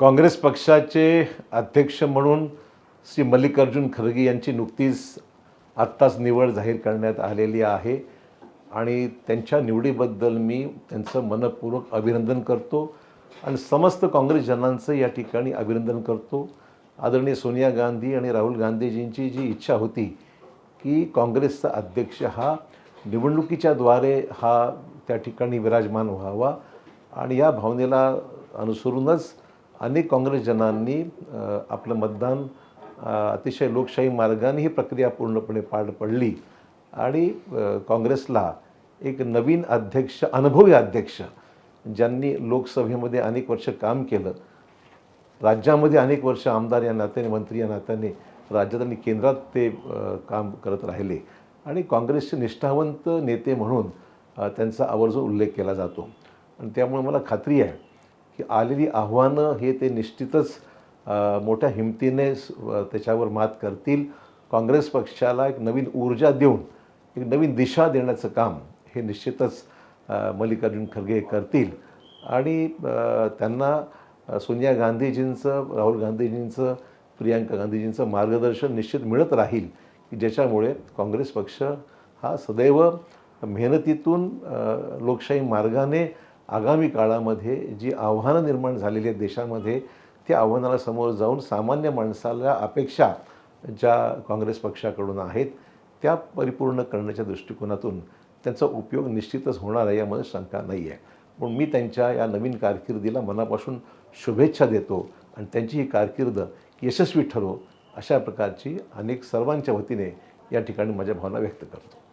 काँग्रेस पक्षाचे अध्यक्ष म्हणून श्री मल्लिकार्जुन खरगे यांची नुकतीच आत्ताच निवड जाहीर करण्यात आलेली आहे. आणि त्यांच्या निवडीबद्दल मी त्यांचं मनपूर्वक अभिनंदन करतो. आणि समस्त काँग्रेसजनांचं या ठिकाणी अभिनंदन करतो. आदरणीय सोनिया गांधी आणि राहुल गांधीजींची जी इच्छा होती की काँग्रेसचा अध्यक्ष हा निवडणुकीच्याद्वारे हा त्या ठिकाणी विराजमान व्हावा. आणि या भावनेला अनुसरूनच अनेक काँग्रेसजनांनी आपलं मतदान अतिशय लोकशाही मार्गाने ही प्रक्रिया पूर्णपणे पार पडली. आणि काँग्रेसला एक नवीन अध्यक्ष अनुभवी अध्यक्ष ज्यांनी लोकसभेमध्ये अनेक वर्ष काम केलं. राज्यामध्ये अनेक वर्ष आमदार या नात्याने मंत्री या नात्याने राज्यात आणि केंद्रात ते काम करत राहिले. आणि काँग्रेसचे निष्ठावंत नेते म्हणून त्यांचा आवर्जून उल्लेख केला जातो. आणि त्यामुळे मला खात्री आहे की आलेली आव्हानं हे ते निश्चितच मोठ्या हिमतीने त्याच्यावर मात करतील. काँग्रेस पक्षाला एक नवीन ऊर्जा देऊन एक नवीन दिशा देण्याचं काम हे निश्चितच मल्लिकार्जुन खरगे करतील. आणि त्यांना सोनिया गांधीजींचं राहुल गांधीजींचं प्रियांका गांधीजींचं मार्गदर्शन निश्चित मिळत राहील की ज्याच्यामुळे काँग्रेस पक्ष हा सदैव मेहनतीतून लोकशाही मार्गाने आगामी काळामध्ये जी आव्हानं निर्माण झालेली आहेत देशामध्ये त्या आव्हानाला समोर जाऊन सामान्य माणसाला अपेक्षा ज्या काँग्रेस पक्षाकडून आहेत त्या परिपूर्ण करण्याच्या दृष्टिकोनातून त्यांचा उपयोग निश्चितच होणार आहे यामध्ये शंका नाही आहे पण मी त्यांच्या या नवीन कारकिर्दीला मनापासून शुभेच्छा देतो आणि त्यांची ही कारकीर्द यशस्वी ठरो अशा प्रकारची अनेक सर्वांच्या वतीने या ठिकाणी माझ्या भावना व्यक्त करतो.